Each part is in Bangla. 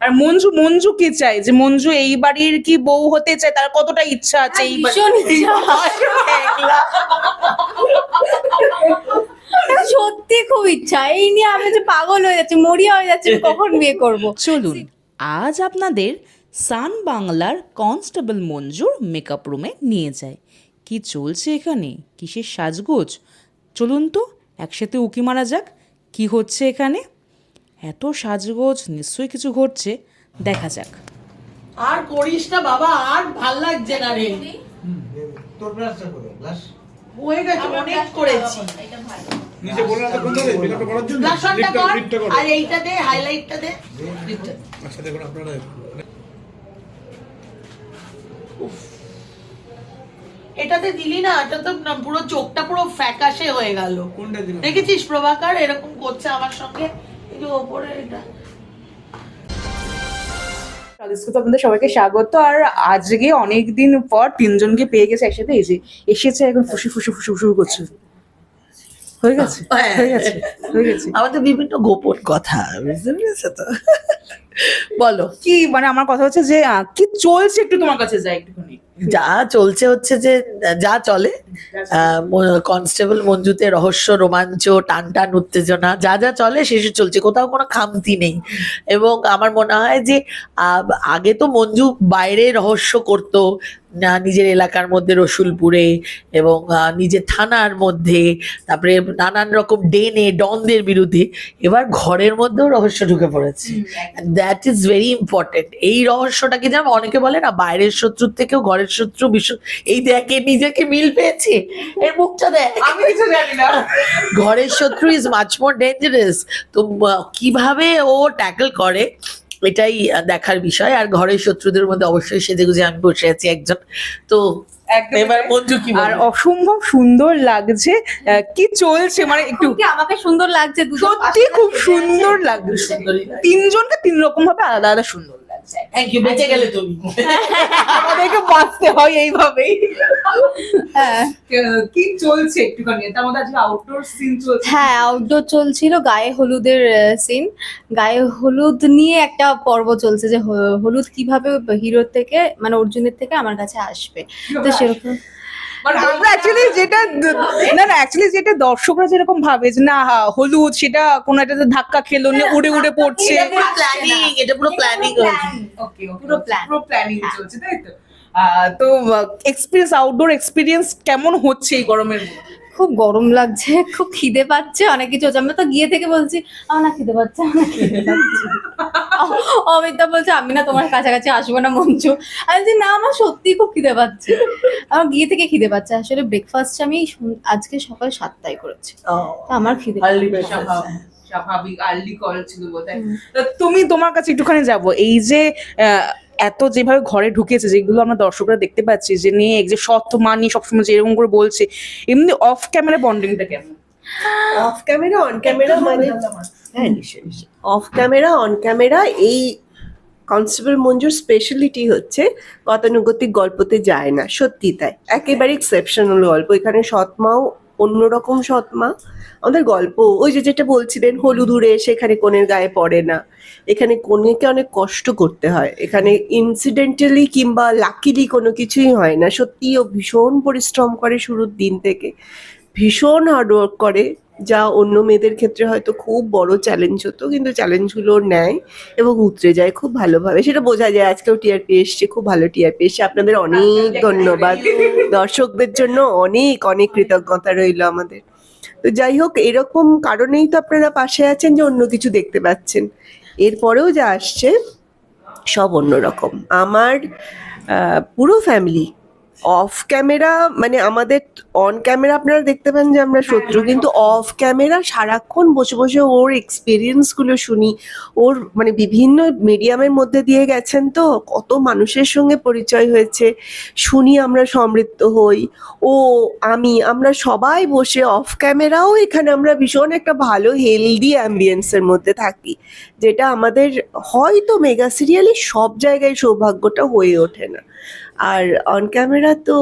আর মঞ্জু মঞ্জু কি চাই যে মঞ্জু এই বাড়ির কি বউ হতে চায়? তার কতটা ইচ্ছা আছে এই ভীষণ ইচ্ছা। সত্যি খুব ইচ্ছা। এই নিয়ে আমি যে পাগল হয়ে যাচ্ছি মরিয়া হয়ে যাচ্ছি কখন বিয়ে করব? চলুন আজ আপনাদের সান বাংলার কনস্টেবল মঞ্জুর মেকআপ রুমে নিয়ে যায় কি চলছে এখানে? কিসের সাজগোজ? চলুন তো একসাথে উকি মারা যাক। কি হচ্ছে এখানে? এত সাজগোজ নিশ্চয়ই কিছু ঘটছে। দেখা যাক। আর করিস না বাবা আর ভালো লাগছে না রে। তোর ব্লাশটা করে ব্লাশ হয়ে গেছে অনেক করেছি। নিচে করার জন্য। কর আর এইটা দে হাইলাইটটা দে। আচ্ছা দেখুন আপনারা এটাতে দিলি না এটা তো পুরো চোখটা পুরো ফ্যাকাশে হয়ে গেল। দেখেছিস প্রভাকার? এরকম করছে আমার সঙ্গে। ওপরে এটা। আপনাদের সবাইকে স্বাগত। আর আজকে অনেক দিন পর তিনজনকে পেয়ে গেছে একসাথে। এসে এসেছে এখন ফুসি ফুসি ফুসি ফুসু করছে। হয়ে গেছে? হ্যাঁ। হয়ে গেছে? হয়ে গেছে? আমাদের বিভিন্ন গোপন কথা বুঝতে তো? বলো। কি মানে আমার কথা হচ্ছে যে কি চলছে একটু তোমার কাছে যাই একটুখানি। যা চলছে হচ্ছে যে যা চলে কনস্টেবল মঞ্জুতে রহস্য রোমাঞ্চ টান টান উত্তেজনা যা যা চলে সেসব চলছে কোথাও কোনো খামতি নেই। এবং আমার মনে হয় যে আগে তো মঞ্জু বাইরে রহস্য করতো নিজের এলাকার মধ্যে রসুলপুরে এবং নিজের থানার মধ্যে তারপরে নানান রকম ডেনে ডনদের বিরুদ্ধে এবার ঘরের মধ্যেও রহস্য ঢুকে পড়েছে। দ্যাট ইজ ভেরি ইম্পর্টেন্ট এই রহস্যটাকে যেমন অনেকে বলে না বাইরের শত্রুর থেকেও ঘরের শত্রু বিশ্ব এই দেখে নিজেকে মিল পেয়েছে। এর মুখটা দেখ। আমি কিছু জানি না। ঘরের শত্রু ইজ মাচ মোর ডেঞ্জারাস তো কীভাবে ও ট্যাকল করে? এটাই দেখার বিষয়। আর ঘরের শত্রুদের মধ্যে অবশ্যই সেজে গুজে আমি বসে আছি একজন। তো একদম এবার মঞ্জু কি আর অসম্ভব সুন্দর লাগছে আহ, কি চলছে মানে একটু আমাকে সুন্দর লাগছে সত্যি খুব সুন্দর লাগছে। সুন্দরী তিনজনকে তিন রকম ভাবে আলাদা আলাদা সুন্দর থ্যাংক ইউ বেঁচে গেলে তুমি। আমাদেরকে বাঁচতে হয় এইভাবেই। হ্যাঁ। কি চলছে একটুখানি? তার মধ্যে আজকে আউটডোর সিন চলছে। হ্যাঁ আউটডোর চলছিল গায়ে হলুদের সিন গায়ে হলুদ নিয়ে একটা পর্ব চলছে যে হলুদ কীভাবে হিরোর থেকে মানে অর্জুনের থেকে আমার কাছে আসবে। তো সেরকম মানে আমরা অ্যাকচুয়ালি যেটা না না অ্যাকচুয়ালি যেটা দর্শকরা যেরকম ভাবে যে না হলুদ সেটা কোনো একটা ধাক্কা খেলো উড়ে উড়ে পড়ছে। এটা পুরো প্ল্যানিং এটা পুরো প্ল্যানিং ওকে পুরো plan. পুরো প্ল্যানিং চলছে তাই তো? তো এক্সপিরিয়েন্স আউটডোর এক্সপিরিয়েন্স কেমন হচ্ছে এই গরমের খুব গরম লাগছে খুব খিদে পাচ্ছে অনেক কিছু হচ্ছে। আমি তো গিয়ে থেকে বলছি আমার না খিদে পাচ্ছে আমার খিদে পাচ্ছে। অমিতা বলছে আমি না তোমার কাছাকাছি আসব না মঞ্চু আমি বলছি না আমার সত্যি খুব খিদে পাচ্ছে। আমার গিয়ে থেকে খিদে পাচ্ছে। আসলে ব্রেকফাস্ট আমি আজকে সকাল সাতটায় করেছি। তো আমার খিদে। স্বাভাবিক স্বাভাবিক আর্লি কল ছিল বোধহয়। তুমি তোমার কাছে একটুখানি যাব। এই যে এত যেভাবে ঘরে ঢুকেছে যেগুলো আমরা দর্শকরা দেখতে পাচ্ছি যে নিয়ে যে সৎ মা নিয়ে সবসময় যেরকম করে বলছে এমনি অফ ক্যামেরা বন্ডিংটা কেমন? অফ ক্যামেরা অন ক্যামেরা মানে হ্যাঁ অফ ক্যামেরা অন ক্যামেরা এই কনস্টেবল মঞ্জুর স্পেশালিটি হচ্ছে গতানুগতিক গল্পতে যায় না। সত্যি তাই। একেবারে এক্সেপশনাল গল্প। এখানে সৎমাও অন্যরকম সৎমা আমাদের গল্প, ওই যে যেটা বলছিলেন হলুদুরে সেখানে কোনের গায়ে পড়ে না। এখানে কনেকে অনেক কষ্ট করতে হয়। এখানে ইনসিডেন্টালি কিংবা লাকিলি কোনো কিছুই হয় না। সত্যি ও ভীষণ পরিশ্রম করে শুরুর দিন থেকে। ভীষণ হার্ডওয়ার্ক করে। যা অন্য মেয়েদের ক্ষেত্রে হয়তো খুব বড় চ্যালেঞ্জ হতো কিন্তু চ্যালেঞ্জগুলো নেয় এবং উতরে যায় খুব ভালোভাবে। সেটা বোঝা যায় আজকেও টিআরপি এসছে খুব ভালো টিআরপি এসছে। আপনাদের অনেক ধন্যবাদ। দর্শকদের জন্য অনেক অনেক কৃতজ্ঞতা রইল আমাদের। তো যাই হোক এরকম কারণেই তো আপনারা পাশে আছেন যে অন্য কিছু দেখতে পাচ্ছেন। এরপরেও যা আসছে সব অন্যরকম। আমার পুরো ফ্যামিলি অফ ক্যামেরা মানে আমাদের অন ক্যামেরা আপনারা দেখতে পান যে আমরা শত্রু কিন্তু অফ ক্যামেরা সারাক্ষণ বসে বসে ওর এক্সপিরিয়েন্সগুলো শুনি। ওর মানে বিভিন্ন মিডিয়ামের মধ্যে দিয়ে গেছেন তো কত মানুষের সঙ্গে পরিচয় হয়েছে। শুনি আমরা সমৃদ্ধ হই। ও আমি আমরা সবাই বসে অফ ক্যামেরাও এখানে আমরা ভীষণ একটা ভালো হেলদি অ্যাম্বিয়েন্সের মধ্যে থাকি। যেটা আমাদের হয়তো মেগা সিরিয়ালে সব জায়গায় সৌভাগ্যটা হয়ে ওঠে না। আর অন ক্যামেরা তো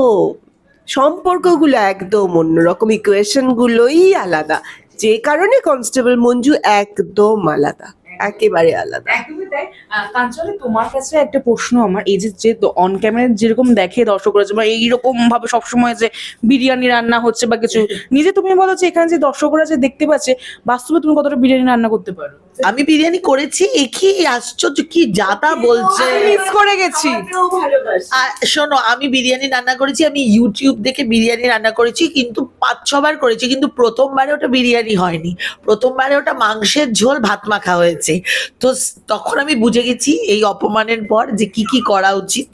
সম্পর্কগুলো একদম অন্যরকম ইকুয়েশনগুলোই আলাদা। যে কারণে কনস্টেবল মঞ্জু একদম আলাদা একেবারে আলাদা। আহ, তোমার কাছে একটা প্রশ্ন আমার এই যে যে অন ক্যামেরা যেরকম দেখে দর্শকরা যে এইরকম ভাবে সবসময় যে বিরিয়ানি রান্না হচ্ছে বা কিছু নিজে তুমি বলো যে এখানে যে দর্শকরা যে দেখতে পাচ্ছে বাস্তবে তুমি কতটা বিরিয়ানি রান্না করতে পারো? আমি বিরিয়ানি করেছি এ কি আশ্চর্য কি যা তা বলছে। মিস করে গেছি। শোনো আমি বিরিয়ানি রান্না করেছি আমি ইউটিউব দেখে বিরিয়ানি রান্না করেছি কিন্তু পাঁচ ছবার করেছি কিন্তু প্রথমবারে ওটা বিরিয়ানি হয়নি। প্রথমবারে ওটা মাংসের ঝোল ভাত মাখা হয়েছে। তো তখন আমি বুঝে গেছি এই অপমানের পর যে কি কি করা উচিত।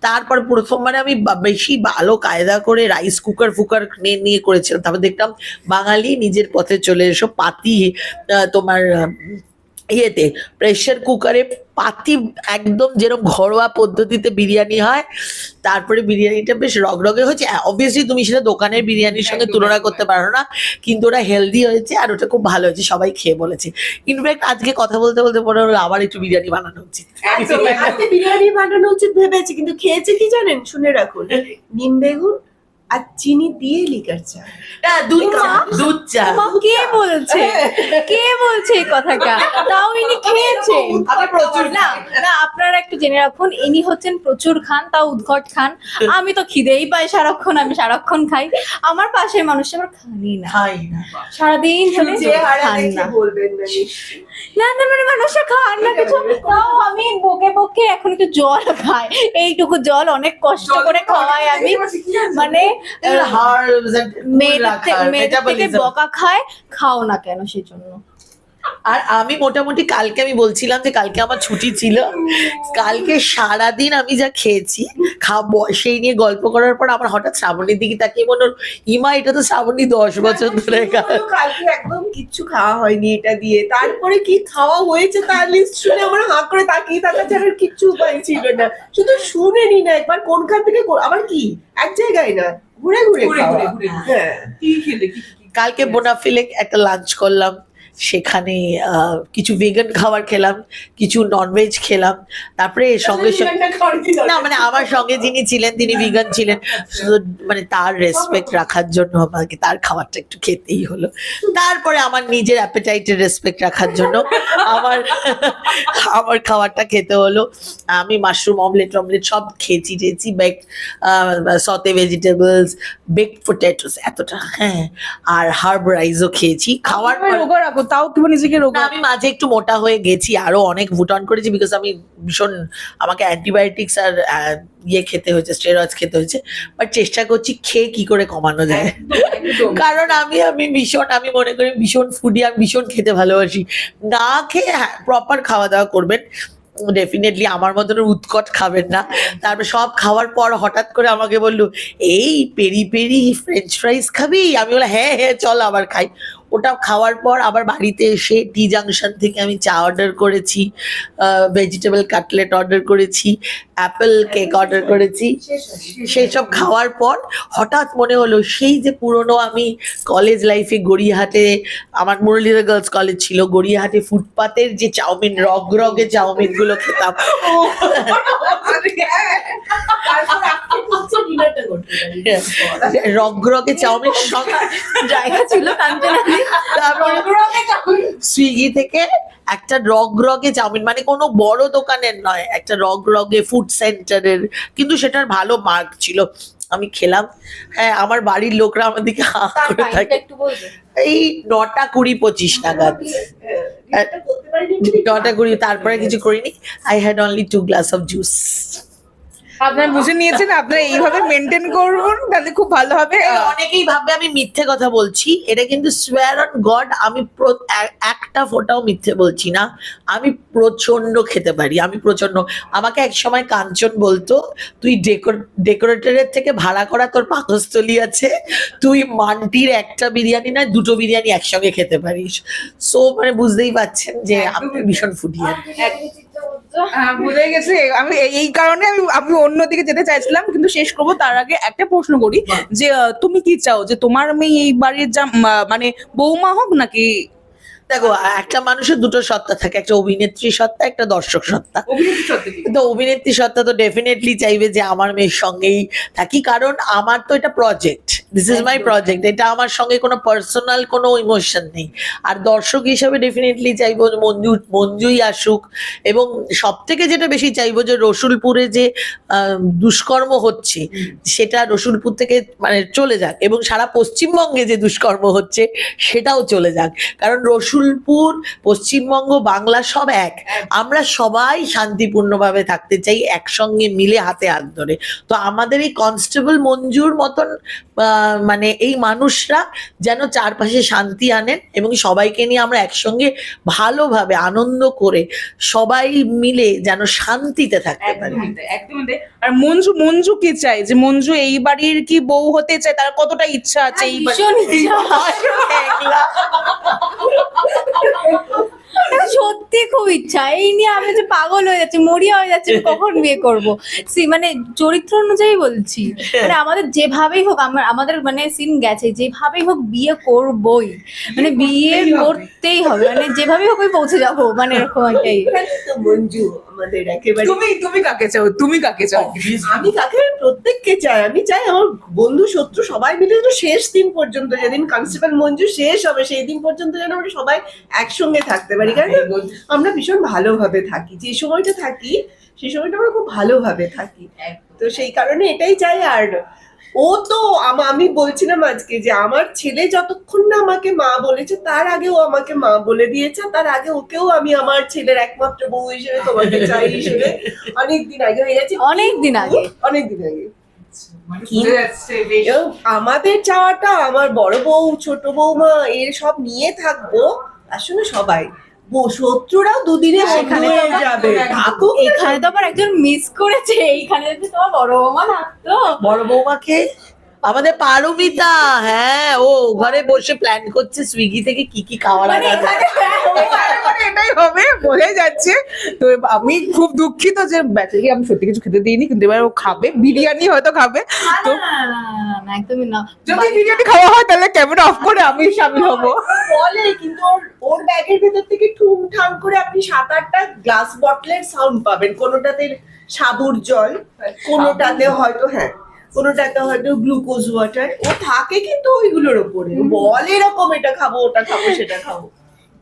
তারপর প্রথমবারে আমি বেশি ভালো কায়দা করে রাইস কুকার ফুকার নিয়ে নিয়ে করেছিলাম। তারপর দেখলাম বাঙালি নিজের পথে চলে এসো পাতি আহ, তোমার ইয়েতে প্রেশার কুকারে পাতি একদম যেরকম ঘরোয়া পদ্ধতিতে বিরিয়ানি হয় তারপরে বিরিয়ানিটা বেশ রগরগে হয়েছে। অবভিয়াসলি তুমি সেটা দোকানের বিরিয়ানির সঙ্গে তুলনা করতে পারো না কিন্তু ওটা হেলদি হয়েছে আর ওটা খুব ভালো হয়েছে সবাই খেয়ে বলেছে। ইনফ্যাক্ট আজকে কথা বলতে বলতে হলো আবার একটু বিরিয়ানি বানানো উচিত। বিরিয়ানি বানানো উচিত ভেবেছি কিন্তু খেয়েছে কি জানেন? শুনে রাখুন। নিম বেগুন আর চিনি দিয়ে লিকার চা। না দুধ চা দুধ চা। কে বলছে? কে বলছে এই কথাটা? তাও ইনি খেয়েছে। আমি প্রচুর না না আপনারা একটু জেনে রাখুন ইনি হচ্ছেন প্রচুর খান তাও উদ্ঘট খান। আমি তো খিদেই পাই সারাক্ষণ আমি সারাক্ষণ খাই। আমার পাশের মানুষ আবার খানি না। খাই না। সারাদিন ধরে খান না। বলবেন না। না না মানে মানুষে খান না কিছু। তাও আমি বকে বকে এখন একটু জল খাই। এইটুকু জল অনেক কষ্ট করে খাওয়াই আমি। মানে মেয়েদের থেকে বকা খায় খাও না কেন সেই জন্য আর আমি মোটামুটি কালকে আমি বলছিলাম যে কালকে আমার ছুটি ছিল। কালকে সারাদিন আমি যা খেয়েছি খাব সেই নিয়ে গল্প করার পর আমার হঠাৎ শ্রাবণীর দিকে তাকিয়ে মনে হলো ইমা এটা তো শ্রাবণী দশ বছর ধরে কালকে একদম কিচ্ছু খাওয়া হয়নি এটা দিয়ে। তারপরে কি খাওয়া হয়েছে তার লিস্ট শুনে আমার হাঁ করে তাকিয়ে থাকা ছাড়া আর কিচ্ছু উপায় ছিল না। শুধু শুনে নি না একবার কোনখান থেকে আবার কি? এক জায়গায় না? ঘুরে ঘুরে ঘুরে ঘুরে। হ্যাঁ। কি খেলে কালকে বোনাফিলে একটা লাঞ্চ করলাম। সেখানে কিছু ভেগান খাবার খেলাম কিছু ননভেজ খেলাম তারপরে সঙ্গে সঙ্গে না মানে আমার সঙ্গে যিনি ছিলেন তিনি ভিগান ছিলেন মানে তার রেসপেক্ট রাখার জন্য আমাকে তার খাবারটা একটু খেতেই হলো। তারপরে আমার নিজের অ্যাপেটাইটের রেসপেক্ট রাখার জন্য আমার আমার খাবারটা খেতে হলো। আমি মাশরুম অমলেট অমলেট সব খেয়েছি টেয়েছি বেক সতে ভেজিটেবলস বেকড পোটেটোস এতটা হ্যাঁ আর হার্ব রাইসও খেয়েছি। খাওয়ার রাখো তাও তুমি নিজেকে রোগা আমি মাঝে একটু মোটা হয়ে গেছি আরও অনেক ভুট অন করেছি বিকজ আমি ভীষণ আমাকে অ্যান্টিবায়োটিক্স আর ইয়ে খেতে হয়েছে স্টেরয়েডস খেতে হয়েছে বাট চেষ্টা করছি খেয়ে কি করে কমানো যায়। কারণ আমি আমি ভীষণ আমি মনে করি ভীষণ ফুডি আমি ভীষণ খেতে ভালোবাসি। না খেয়ে প্রপার খাওয়া দাওয়া করবেন ডেফিনেটলি আমার মতন উৎকট খাবেন না। তারপর সব খাওয়ার পর হঠাৎ করে আমাকে বলল এই পেরি পেরি ফ্রেঞ্চ ফ্রাইস খাবি? আমি বললাম হ্যাঁ হ্যাঁ চল আবার খাই। ওটা খাওয়ার পর আবার বাড়িতে এসে টি জাংশন থেকে আমি চা অর্ডার করেছি ভেজিটেবল কাটলেট অর্ডার করেছি অ্যাপেল কেক অর্ডার করেছি। সেই সব খাওয়ার পর হঠাৎ মনে হলো সেই যে পুরনো আমি কলেজ লাইফে গড়িয়াহাটে আমার মুরলীধর গার্লস কলেজ ছিল গড়িয়াহাটে ফুটপাতের যে চাউমিন রগ রগে চাউমিনগুলো খেতাম। রগ রগে চাউমিন সঙ্গে জায়গা ছিল তারপরে সুইগি থেকে একটা রগ রগে চাউমিন মানে কোনো বড় দোকানের নয় একটা রগ রগে ফুড সেন্টারের কিন্তু সেটার ভালো মার্ক ছিল। আমি খেলাম। হ্যাঁ আমার বাড়ির লোকরা আমার দিকে হাঁ করে থাকে। এই নটা কুড়ি পঁচিশ নাগাদ। নটা কুড়ি তারপরে কিছু করিনি। I had only two glass of juice আপনারা বুঝে নিয়েছেন আপনারা এইভাবে মেনটেন করুন তাহলে খুব ভালো হবে। অনেকেই ভাববে আমি মিথ্যে কথা বলছি এটা কিন্তু সোয়ার অন গড আমি একটা ফোটাও মিথ্যে বলছি না। আমি প্রচণ্ড খেতে পারি আমি প্রচণ্ড আমাকে এক সময় কাঞ্চন বলতো তুই ডেকোরেটরের থেকে ভাড়া করা তোর পাকস্থলী আছে তুই মান্টির একটা বিরিয়ানি না দুটো বিরিয়ানি একসঙ্গে খেতে পারিস। সো মানে বুঝতেই পাচ্ছেন যে আপনি ভীষণ ফুটিয়ে ভুলে গেছে। আমি এই- কারণে আমি আমি অন্যদিকে যেতে চাইছিলাম কিন্তু শেষ করব তার আগে একটা প্রশ্ন করি যে তুমি কি চাও যে তোমার মেয়ে এই বাড়ির যা মানে বৌমা হোক নাকি দেখো একটা মানুষের দুটো সত্তা থাকে একটা অভিনেত্রী সত্তা একটা দর্শক সত্তা? তো অভিনেত্রী সত্তা তো ডেফিনেটলি চাইবে যে আমার মেয়ের সঙ্গেই থাকি কারণ আমার তো এটা project this is my project এটা আমার সঙ্গে কোনো পার্সোনাল কোনো ইমোশন নেই। আর দর্শক হিসাবে ডেফিনেটলি চাইব যে মঞ্জু মঞ্জুই আসুক এবং সব থেকে যেটা বেশি চাইব যে রসুলপুরে যে দুষ্কর্ম হচ্ছে সেটা রসুলপুর থেকে মানে চলে যাক এবং সারা পশ্চিমবঙ্গে যে দুষ্কর্ম হচ্ছে সেটাও চলে যাক। কারণ রসুলপুর পশ্চিমবঙ্গ বাংলা সব এক। আমরা সবাই শান্তিপূর্ণভাবে থাকতে চাই একসঙ্গে মিলে হাতে হাত ধরে। তো আমাদের এই কনস্টেবল মঞ্জুর মতন আহ, মানে এই মানুষরা যেন চারপাশে শান্তি আনেন এবং সবাইকে নিয়ে আমরা একসঙ্গে ভালোভাবে আনন্দ করে সবাই মিলে যেন শান্তিতে থাকতে পারি। আর মঞ্জু মঞ্জু কি চাই যে মঞ্জু এই বাড়ির কি বউ হতে চায়? তার কতটা ইচ্ছা আছে এই বাড়ির? ভীষণ ইচ্ছা। সত্যি খুব ইচ্ছা। এই নিয়ে আমি যে পাগল হয়ে যাচ্ছি মরিয়া হয়ে যাচ্ছি কখন বিয়ে করব? সি মানে চরিত্র অনুযায়ী বলছি। মানে আমাদের যেভাবেই হোক আমার আমাদের মানে সিন গেছে যেভাবেই হোক বিয়ে করবই। মানে বিয়ে করতেই হবে। মানে যেভাবেই হোক আমি পৌঁছে যাব মানে এরকম একটাই। মঞ্জু আমাদের একেবারে তুমি তুমি কাকে চাও? তুমি কাকে চাও? আমি কাকে? প্রত্যেককে চাই। আমি চাই আমার বন্ধু শত্রু সবাই মিলে যেন শেষ দিন পর্যন্ত যেদিন কনস্টেবল মঞ্জু শেষ হবে সেই দিন পর্যন্ত যেন আমরা সবাই একসঙ্গে থাকতে পারি। কারণ আমরা ভীষণ ভালোভাবে থাকি। যে সময়টা থাকি সেই সময়টা আমরা খুব ভালোভাবে থাকি। তো সেই কারণে এটাই চাই। আর ও তো আমি বলছিলাম আজকে যে আমার ছেলে যতক্ষণ না আমাকে মা বলেছে তার আগে ও আমাকে মা বলে দিয়েছে তার আগে ওকেও আমি আমার ছেলের একমাত্র বউ হিসেবে তোমাকে চাই হিসেবে অনেকদিন আগে হয়ে গেছে। অনেক দিন আগে। অনেকদিন আগে। মানে আমাদের চাওয়াটা আমার বড় বউ ছোট বৌমা এর সব নিয়ে থাকব আসলে সবাই। শত্রুরাও দুদিনে সেখানে যাবে। থাকুক এখানে তো আবার একজন মিস করেছে। এইখানে তো তোমার বড় বৌমা থাকতো। বড় বৌমাকে আমাদের পারমিতা হ্যাঁ ও ঘরে বসে প্ল্যান করছে সুইগি থেকে কি কি খাওয়ার মানে যায়। মানে এটাই হবে বোঝা যাচ্ছে। তো আমি খুব দুঃখিত যে ব্যাটারি আমি সত্যি কিছু খেতে দিইনি কিন্তু এবার ও খাবে বিরিয়ানি হয়তো খাবে। তো একদমই না। যদি বিরিয়ানি খাওয়া হয় তাহলে ক্যামেরা অফ করে আমি সামিল হব? বলে কিন্তু ওর ওর ব্যাগের ভেতর থেকে ঠুম ঠাম করে আপনি সাত আটটা গ্লাস বটলের সাউন্ড পাবেন। কোনোটাতে সাবুর জল কোনোটাতে হয়তো হ্যাঁ। কোনোটাতে হয়তো গ্লুকোজ ওয়াটার ও থাকে কিন্তু ওইগুলোর ওপরে। বল এরকম, এটা খাব, ওটা খাব, সেটা খাব।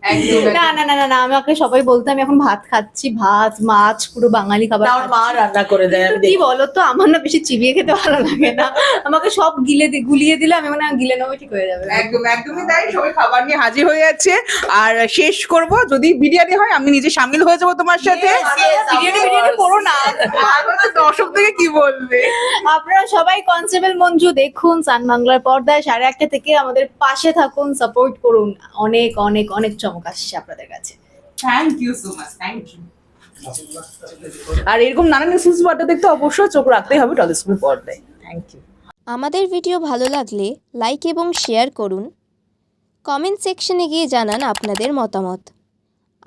না না না না না আমাকে সবাই বলতো আমি এখন ভাত খাচ্ছি ভাত মাছ পুরো বাঙালি খাবার মা রান্না করে দেয় কি বলতো আমার না বেশি চিবিয়ে খেতে ভালো লাগে না। আমাকে সব গিলে গুলিয়ে দিলে আমি মানে গিলে নেব ঠিক হয়ে যাবে। একদম একদমই তাই সবাই খাবার নিয়ে হাজির হয়ে যাচ্ছে। আর শেষ করব যদি বিরিয়ানি হয় আমি নিজে সামিল হয়ে যাব তোমার সাথে। বিরিয়ানি বিরিয়ানি করো না। দর্শক থেকে কি বলবে? আপনারা সবাই কনস্টেবল মঞ্জু দেখুন সান বাংলার পর্দায় সাড়ে একটা থেকে আমাদের পাশে থাকুন সাপোর্ট করুন। অনেক অনেক অনেক চমক আসছে আপনাদের কাছে। Thank you so much thank you আর এরকম নানান এক্সক্লুসিভ বার্তা দেখতে অবশ্যই চোখ রাখতেই হবে টলিস্কুল পর্দায়। থ্যাংক ইউ আমাদের ভিডিও ভালো লাগলে লাইক এবং শেয়ার করুন। কমেন্ট সেকশনে গিয়ে জানান আপনাদের মতামত।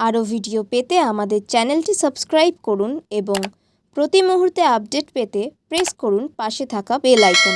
আরও ভিডিও পেতে আমাদের চ্যানেলটি সাবস্ক্রাইব করুন এবং প্রতি মুহূর্তে আপডেট পেতে প্রেস করুন পাশে থাকা বেল আইকন